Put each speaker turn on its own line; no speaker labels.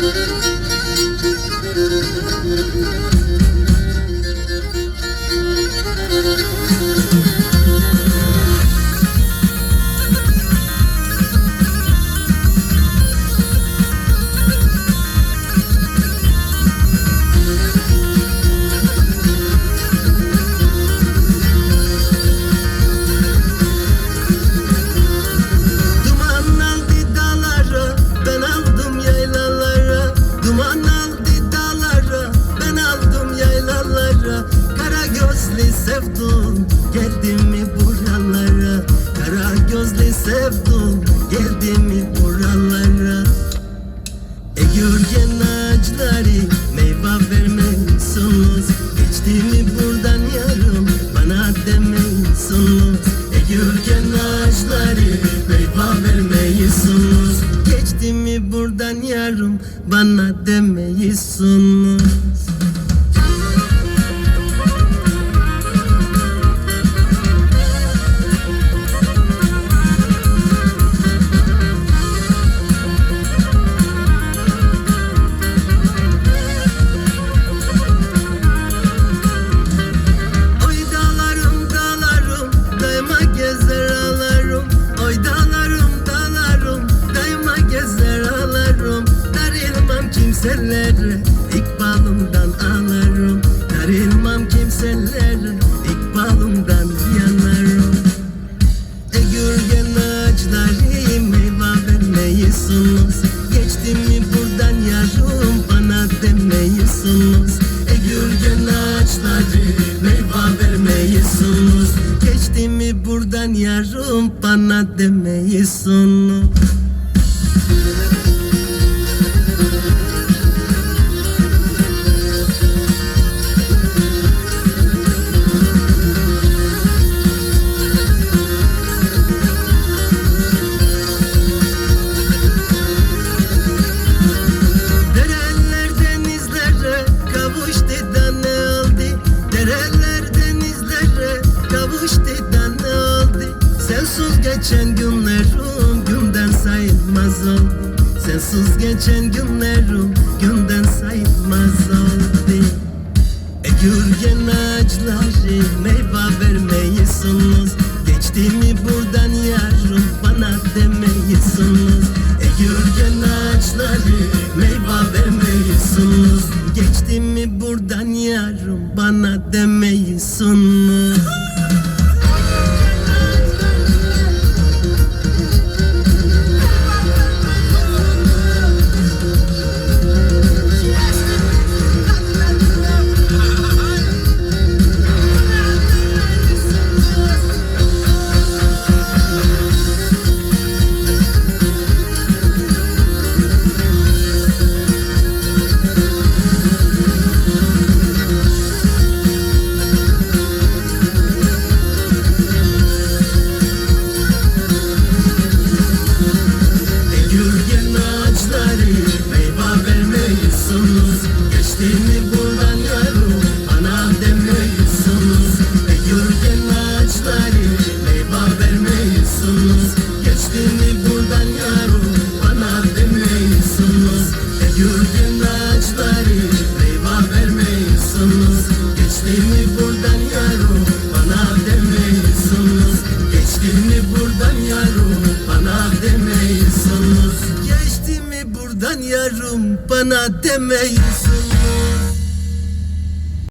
Duman sevdum Geldi mi buralara Egeürgen ağaçları meyve vermiyorsunuz Geçti mi buradan yarım bana demiyorsunuz Egeürgen ağaçları meyve vermiyorsunuz Geçti mi buradan yarım bana demiyorsunuz kimselere ikbalımdan ağlarım Darılmam kimselere ikbalımdan yanarım. Egürgen ağaçları meyve vermeyisunuz Geçti mi buradan yarım bana demeyisunuz Egürgen ağaçları meyve vermeyisunuz Geçti mi buradan yarım bana demeyisunuz geçen günlerim günden sayılmaz oldu Sensiz geçen günlerim günden sayılmaz oldu Egürgen ağaçları meyve vermeyisunuz. Geçti mi buradan yarım bana demeyisunuz. Egürgen ağaçları meyve vermeyisunuz. Geçti mi buradan yarım bana Egürgen buradan yarım bana demeyisunuz Egürgen ağaçları meyve vermeyisunuz Geçti mi buradan yarım bana demeyisunuz Geçti mi buradan yarım bana demeyisunuz Geçti mi buradan yarım bana demeyisunuz